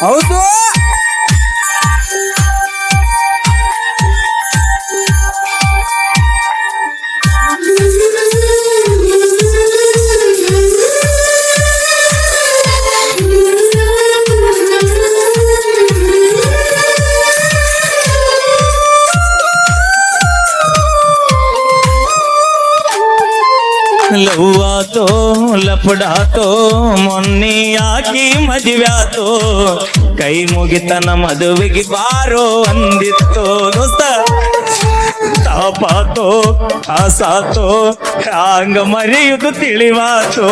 ಹೌದು ಲವ್ವಾತೋ ಲಪಡಾತೋ ಮೊನ್ನೆ ಆಕಿ ಮದುವ್ಯಾತೋ, ಕೈ ಮುಗಿತನ ಮದುವೆಗೆ ಬಾರೋ ಅಂದಿತ್ತೋ ದೋಸ್ತ. ತಾಪಾತೋ ಆಸಾತೋ ಹಂಗ ಮರೆಯುದು ತಿಳಿವಾತೋ,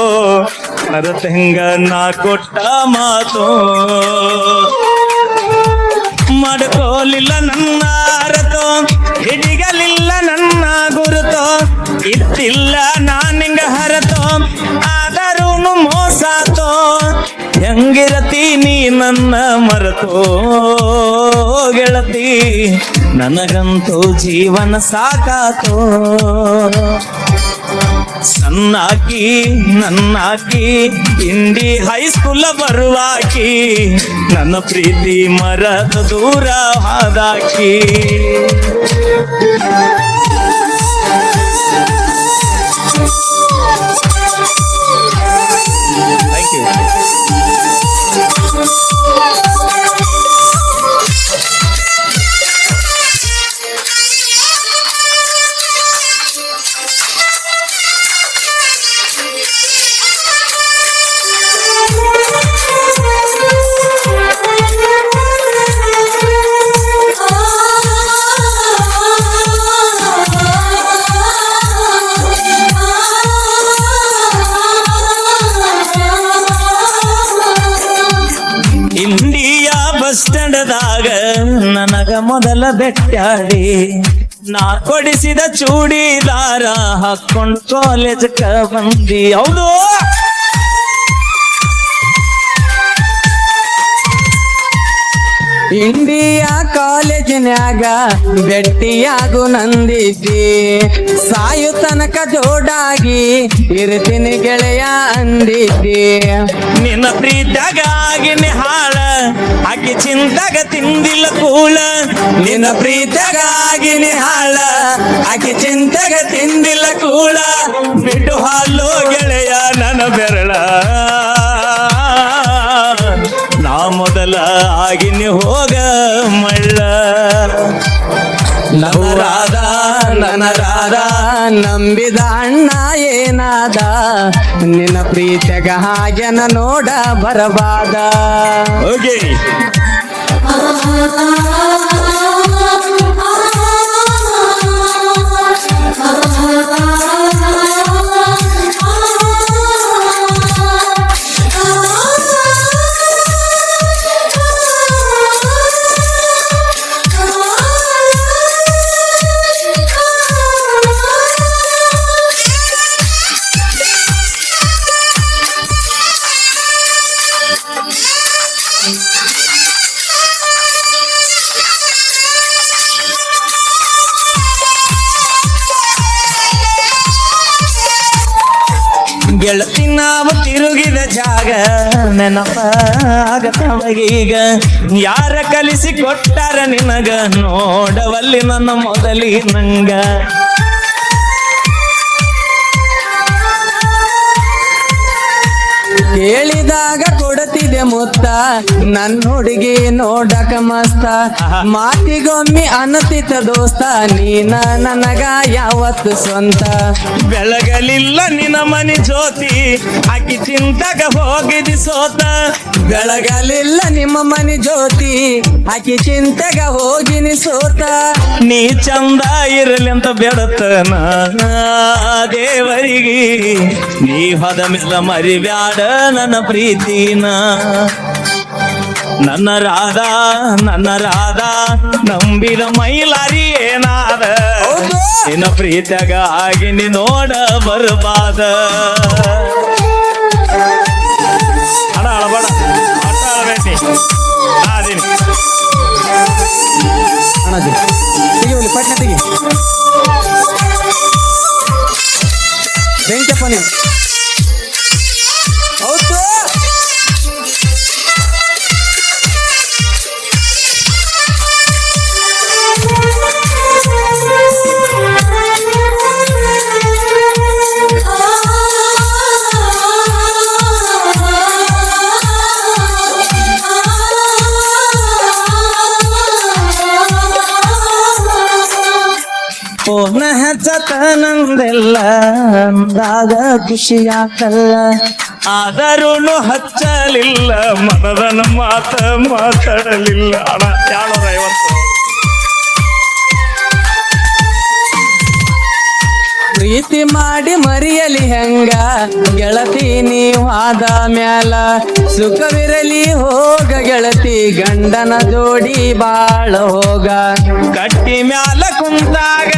ಮರತಂಗ ನಾ ಕೊಟ್ಟ ಮಾತೋ. ಮಾಡ್ಕೋಲಿಲ್ಲ ನನ್ನ ಅರತೋ, ಹಿಡಿಗಲಿಲ್ಲ ನನ್ನ ಗುರುತೋ ಇತ್ತಿಲ್ಲ ನಾನಿಂಗ ಹರತೋ. ಹೆಂಗಿರತಿ ನೀ ನನ್ನ ಮರತೋ ಗೆಳತಿ. ನನಗಂತೂ ಜೀವನ ಸಾಕಾತೋ. ಸಣ್ಣಾಕಿ, ನನ್ನಾಕಿ ಹಿಂದಿ ಹೈಸ್ಕೂಲ ಬರುವಾಕಿ. ನನ್ನ ಪ್ರೀತಿ ಮರದ ದೂರ ಹಾದಾಕಿ. ಬಸ್ ಸ್ಟ್ಯಾಂಡದಾಗ ನನಗ ಮೊದಲ ಬೆಟ್ಟಾಡಿ ನಾ ಕೊಡಿಸಿದ ಚೂಡಿದಾರ ಹಾಕೊಂಡು ಕಾಲೇಜ್ ಬಂದಿ. ಹೌದು? ಇಂಡಿಯಾ ಕಾಲೇಜಿನ್ಯಾಗ ಬೆಟ್ಟಿಯಾಗು ನಂದಿದ್ದಿ. ಸಾಯು ತನಕ ಜೋಡಾಗಿ ಇರ್ತೀನಿ ಗೆಳೆಯ ಅಂದಿದ್ದಿ. ನಿನ್ನ ಪ್ರೀತಿಯಾಗಿ ಹಾಳ ಆಕಿ ಚಿಂತಾಗ ತಿಂದಿಲ್ಲ ಕೂಳ ನಿನ್ನ ಪ್ರೀತ್ಯಾಗ ನಿಹಾಳ ಆಕೆ ಚಿಂತಾಗ ಚಿಂತೆಗ ತಿಂದಿಲ್ಲ ಕೂಳ ಬಿಟ್ಟು ಹಾಲು ಗೆಳೆಯ ನನ್ನ ಬೆರಳ. ನಾ ಮೊದಲ ಆಗಿನಿ ಹೋಗ ಮಳ್ಳ. ರಾಧ ನನ್ನ ರಾಧ ನಂಬಿದ ಅಣ್ಣ ಏನಾದ ನಿನ್ನ ಪ್ರೀತಿಗ ಹಾಗೆನ ನೋಡ ಬರಬಾದ ಓಕೆ ಗೆಳತಿ ನಾವು ತಿರುಗಿದ ಜಾಗ. ನೆನಪ ಆಗತವಗೀಗ ಯಾರ ಕಲಿಸಿ ಕೊಟ್ಟಾರ ನಿನಗ? ನೋಡವಲ್ಲಿ ನನ್ನ ಮೊದಲಿ ನಂಗ. ಕೇಳಿದಾಗ ಕೊಡತಿದೆ ಮುತ್ತ. ನನ್ನ ಹುಡುಗಿ ನೋಡಕ ಮಸ್ತ. ಮಾತಿಗೊಮ್ಮಿ ಅನತಿತ ದೋಸ್ತ. ನೀನ ನನಗ ಯಾವತ್ತು ಸ್ವಂತ? ಬೆಳಗಲಿಲ್ಲ ನಿನ್ನ ಮನೆ ಜ್ಯೋತಿ. ಆಕಿ ಚಿಂತಾಗ ಹೋಗಿದಿ ಸೋತ. ಬೆಳಗಲಿಲ್ಲ ನಿಮ್ಮ ಮನೆ ಜ್ಯೋತಿ. ಆಕಿ ಚಿಂತೆಗ ಹೋಗಿನಿ ಸೋತ ನೀ ಚಂದ ಇರಲಿ ಅಂತ ಬೆಳತನ ದೇವರಿಗೆ ನೀ ಹೊದ ಮರಿ ಬ್ಯಾಡ ನನ್ನ ಪ್ರೀತಿನ. ನನ್ನ ರಾಧ ನನ್ನ ರಾಧ ನಂಬಿದ ಮೈಲಾರಿ ಏನಾದ. ನಿನ್ನ ಪ್ರೀತಿಯಾಗ ಆಗಿ ನೀ ನೋಡ ಬರಬಾದ. ಫೋನ್ ನಂದೆಲ್ಲ ಅಂದಾಗ ಖುಷಿಯಾಗಲ್ಲ ಆದರೂ ಹಚ್ಚಲಿಲ್ಲ, ಮನದನ ಮಾತ ಮಾತಾಡಲಿಲ್ಲ. ಐವತ್ತು ಪ್ರೀತಿ ಮಾಡಿ ಮರಿಯಲಿ ಹೆಂಗ? ಗೆಳತಿ ನೀವಾದ ಮ್ಯಾಲ. ಸುಖವಿರಲಿ ಹೋಗ ಗೆಳತಿ, ಗಂಡನ ಜೋಡಿ ಬಾಳ ಹೋಗ. ಕಟ್ಟಿ ಮ್ಯಾಲ ಕುಂತಾಗ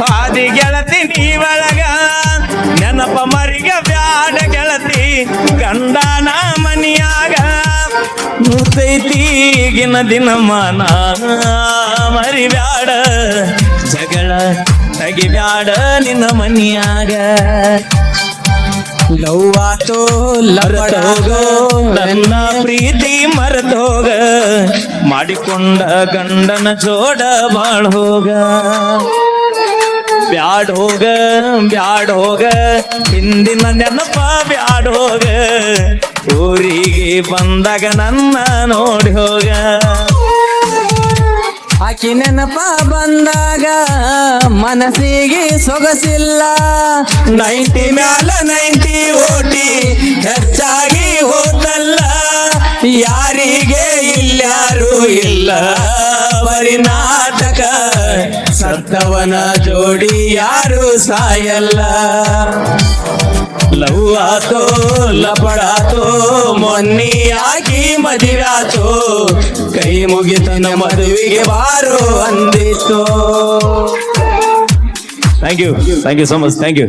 ಹಾದಿ ಗೆಳತಿ ನೀವಳಗ ನೆನಪ ಮರಿಗ ಬ್ಯಾಡ ಗೆಳತಿ, ಗಂಡನ ಮನಿಯಾಗ. ಮಾನ ಮರಿ ಬ್ಯಾಡ ಜಗಳ ತೆಗಿಬ್ಯಾಡ ನಿನ್ನ ಮನಿಯಾಗ. ಲವ್ವಾತೋ ಲಪಡೋಗೋ, ನನ್ನ ಪ್ರೀತಿ ಮರೆತೋಗ, ಮಾಡಿಕೊಂಡ ಗಂಡನ ಜೋಡ ಹೋಗ. ಬ್ಯಾಡ್ ಹೋಗ ಬ್ಯಾಡ್ ಹೋಗ, ಹಿಂದಿನ ನೆನಪ ಬ್ಯಾಡ್ ಹೋಗ. ಊರಿಗೆ ಬಂದಾಗ ನನ್ನ ನೋಡಿ ಹೋಗ. ಆಕಿ ನೆನಪ ಬಂದಾಗ ಮನಸ್ಸಿಗೆ ಸೊಗಸಿಲ್ಲ. ನೈಂಟಿ ಮ್ಯಾಲ ನೈಂಟಿ ಓಟಿ ಹೆಚ್ಚಾಗಿ ಹೋದಲ್ಲ ಯಾರಿಗೆ ಇಲ್ಲಾರು ಇಲ್ಲ. ಬರಿ ನಾಟಕ. ಸತ್ತವನ ಜೋಡಿ ಯಾರು ಸಾಯಲ್ಲ. ಲವ್ ಆತೋ ಲಪಡಾತೋ, ಮೊನ್ನಿಯಾಗಿ ಮದಿರಾತೋ ಕೈ ಮುಗಿತನ ಮದುವೆಗೆ ಬಾರು ಅಂದಿತ್ತು. Thank you thank you so much thank you